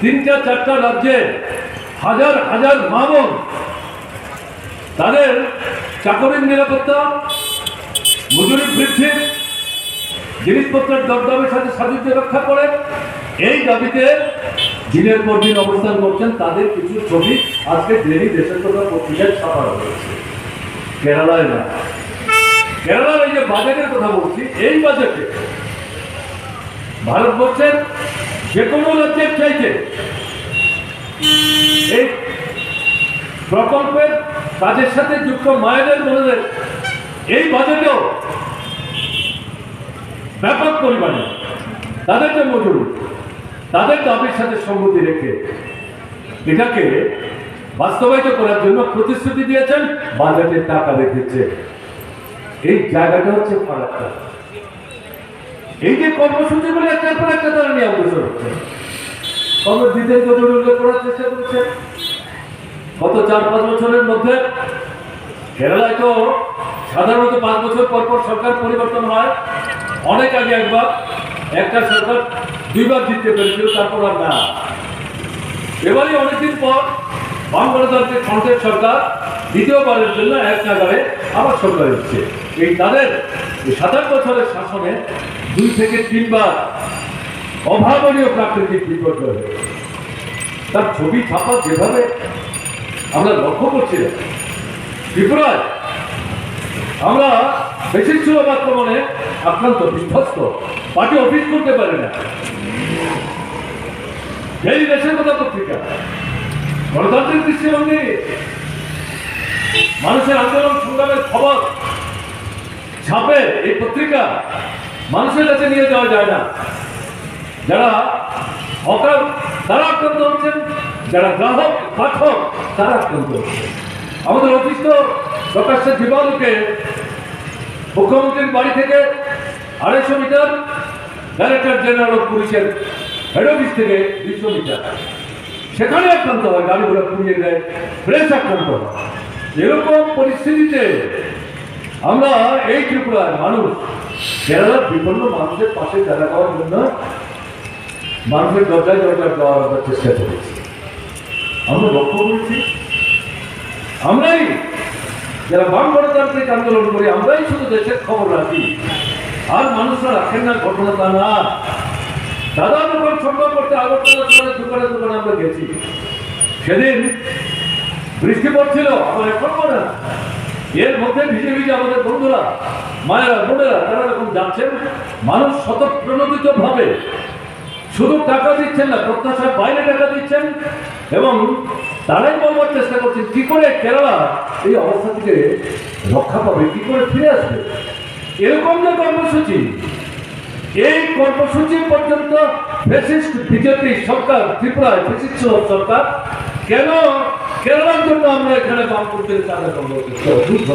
তিনটা চারটা রাজ্যে হাজার হাজার মামন তাদের চাকরির নিরাপত্তা মজুরি বৃদ্ধি, জিনিসপত্রের দরদামের সাথে সাযুজ্য রক্ষা করে, এই দাবিতে দিনের পর দিন অবস্থান করছেন তাদের কিছু ছবি আজকে ডেলি দেশের কথা পত্রিকায় ছাপানো হয়েছে কেরালায় না। কেরালার এই যে বাজেটের কথা বলছি, এই বাজেটে ভারতবর্ষের যে কোনো রাজ্যের চাইতে এই প্রকল্পের কাজের সাথে যুক্ত মায়েদের বোনেদের এই বাজেটেও ব্যাপক পরিমাণে তাদের মজুরি, তাদের দাবির সাথে সঙ্গতি রেখে এটাকে বাস্তবায়িত করার জন্য প্রতিশ্রুতি দিয়েছেন বাজেটে টাকা রেখেছে। এই জায়গাটা হচ্ছে ফারাকটা এই যে কর্মসূচিগুলি একটার পর একটা তারা নিয়ে অগ্রসর হচ্ছে দ্বিতীয় জরুরি উল্লেখ করার চেষ্টা করছে। গত চার, পাঁচ বছরের মধ্যে কেরালায় তো সাধারণত পাঁচ বছর পর পর সরকার পরিবর্তন হয়। অনেক আগে একবার একটা সরকার দুইবার জিততে পেরেছিল, তারপর আর না। এবারই অনেকদিন পর গণতান্ত্রিক ফ্রন্টের সরকার দ্বিতীয়বারের জন্য এক নাগারে আবার সরকার এসছে এই তাদের সাতাশ বছরের শাসনে দুই থেকে তিনবার অভাবনীয় প্রাকৃতিক বিপর্যয় হয়েছে। তার ছবি ছাপা যেভাবে আমরা লক্ষ্য করছিলাম, ত্রিপুরায় আমরা বেশিরভাগ আক্রমণে আক্রান্ত, বিধ্বস্ত, পার্টি অফিস করতে পারে না এই দেশের কথা পত্রিকা, গণতান্ত্রিক দৃষ্টিভঙ্গি মানুষের আন্দোলন সংগ্রামের খবর, ছাপে এই পত্রিকা মানুষের কাছে নিয়ে যাওয়া যায় না। যারা হকার তারা আক্রান্ত হচ্ছেন, যারা গ্রাহক, পাঠক, তারা আক্রান্ত হচ্ছেন। আমাদের তো প্রকাশ্যে জীবাণুকে মুখ্যমন্ত্রীর বাড়ি থেকে আড়াইশো মিটার, ডাইরেক্টর জেনারেল অফ পুলিশের হেড অফিস থেকে দুইশো মিটার। সেখানে আক্রান্ত হয়, গাড়িগুলো পুড়িয়ে দেয় প্রেস আক্রান্ত হয়। এরকম পরিস্থিতিতে আমরা এই ত্রিপুরার মানুষ কেরালার বিপন্ন মানুষের পাশে দাঁড়া করার জন্য মানুষের দরজায় দরজায় দেওয়ার আমরা চেষ্টা করেছি। আমরা লক্ষ্য করেছি। আমরাই যারা বাম গণতান্ত্রিক আন্দোলন করি, আমরাই শুধু দেশের খবর রাখি। আর মানুষরা রাখেন না, ঘটনা তা না। দাদা দোকান সম্ভব করতে আগরতলা দোকানে দোকানে আমরা গেছি। সেদিন বৃষ্টি পড়ছিল আমার এখন হয়। এর মধ্যে ভিজে ভিজে আমাদের বন্ধুরা, মায়েরা, বোনেরা, তারা যখন যাচ্ছেন, মানুষ স্বতঃপ্রণোদিত ভাবে শুধু টাকা দিচ্ছেন না, প্রত্যাশার বাইরে টাকা দিচ্ছেন এবং তারাই বলবার চেষ্টা করছেন, কি করে কেরালা এই অবস্থা থেকে রক্ষা পাবে, কি করে ফিরে আসবে এরকম যে কর্মসূচি, এই কর্মসূচি পর্যন্ত ফেসিস্ট বিজেপি সরকার, ত্রিপুরায় ফেসিস্ট সরকার, কেন কেরালার জন্য আমরা এখানে বামপন্থীর কাজে করব অদ্ভুত